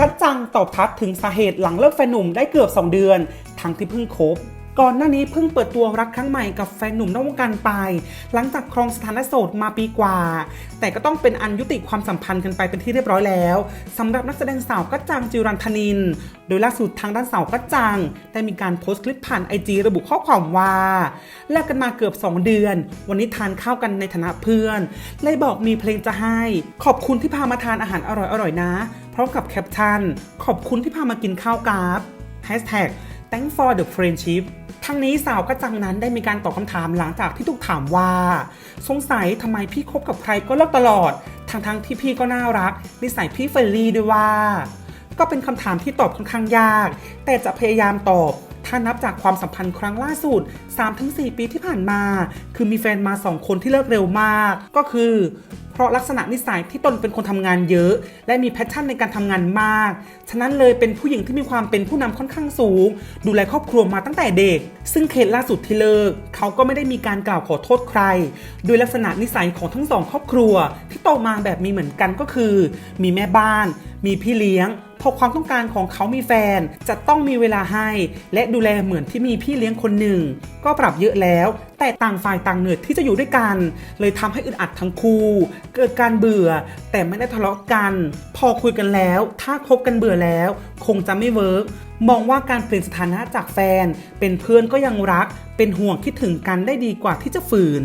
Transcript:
กัจจังตอบทัดถึงสาเหตุหลังเลิกแฟนหนุ่มได้เกือบ 2 เดือน ทั้งที่เพิ่งคบ ก่อนหน้านี้เพิ่งเปิดตัวรักครั้งใหม่กับแฟนหนุ่มนอกวงการไป หลังจากครองสถานะโสดมาปีกว่า แต่ก็ต้องเป็นอันยุติความสัมพันธ์กันไปเป็นที่เรียบร้อยแล้วสำหรับนักแสดงสาวกัจจังจิรันธนิน โดยล่าสุดทางด้านสาวกัจจังได้มีการโพสต์คลิปผ่านไอจีระบุข้อความว่าแลกกันมาเกือบ 2 เดือน วันนี้ทานข้าวกันในฐานะเพื่อนเลยบอกมีเพลงจะให้ ขอบคุณที่พามาทานอาหารอร่อยๆนะ ร้อมกับแคปชั่น ขอบคุณที่พามากินข้าวกราฟ Hashtag thank for the friendship ทั้งนี้สาวกระจังนั้นได้มีการตอบคำถามหลังจากที่ถูกถามว่า สงสัยทำไมพี่คบกับใครก็เลิกตลอด ทั้งๆที่พี่ก็น่ารัก นิสัยพี่เฟรนลี่ด้วยว่า ก็เป็นคำถามที่ตอบค่อนข้างยาก แต่จะพยายามตอบ ถ้านับจากความสัมพันธ์ครั้งล่าสุด 3-4 ปีที่ผ่านมา คือมีแฟนมา 2 คนที่เลิกเร็วมาก ก็คือ เพราะลักษณะนิสัยที่ตนเป็นคนทำงานเยอะ และมีแพชชั่นในการทำงานมาก ฉะนั้นเลยเป็นผู้หญิงที่มีความเป็นผู้นำค่อนข้างสูง ดูแลครอบครัวมาตั้งแต่เด็ก ซึ่งเคสล่าสุดที่เลิก เขาก็ไม่ได้มีการกล่าวขอโทษใคร โดยลักษณะนิสัยของทั้งสองครอบครัว ที่โตมาแบบมีเหมือนกันก็คือ มีแม่บ้าน มีพี่เลี้ยง พอความต้องการของเขามีแฟน จะต้องมีเวลาให้ และดูแลเหมือนที่มีพี่เลี้ยงคนหนึ่ง ก็ปรับเยอะแล้ว แต่ต่างฝ่ายต่างเหนื่อยที่จะอยู่ด้วยกัน เลยทำให้อึดอัดทั้งคู่ เกิดการเบื่อ แต่ไม่ได้ทะเลาะกัน พอคุยกันแล้ว ถ้าคบกันเบื่อแล้ว คงจะไม่เวิร์กมองว่าการเปลี่ยนสถานะจากแฟน เป็นเพื่อนก็ยังรัก เป็นห่วงคิดถึงกันได้ดีกว่าที่จะฝืน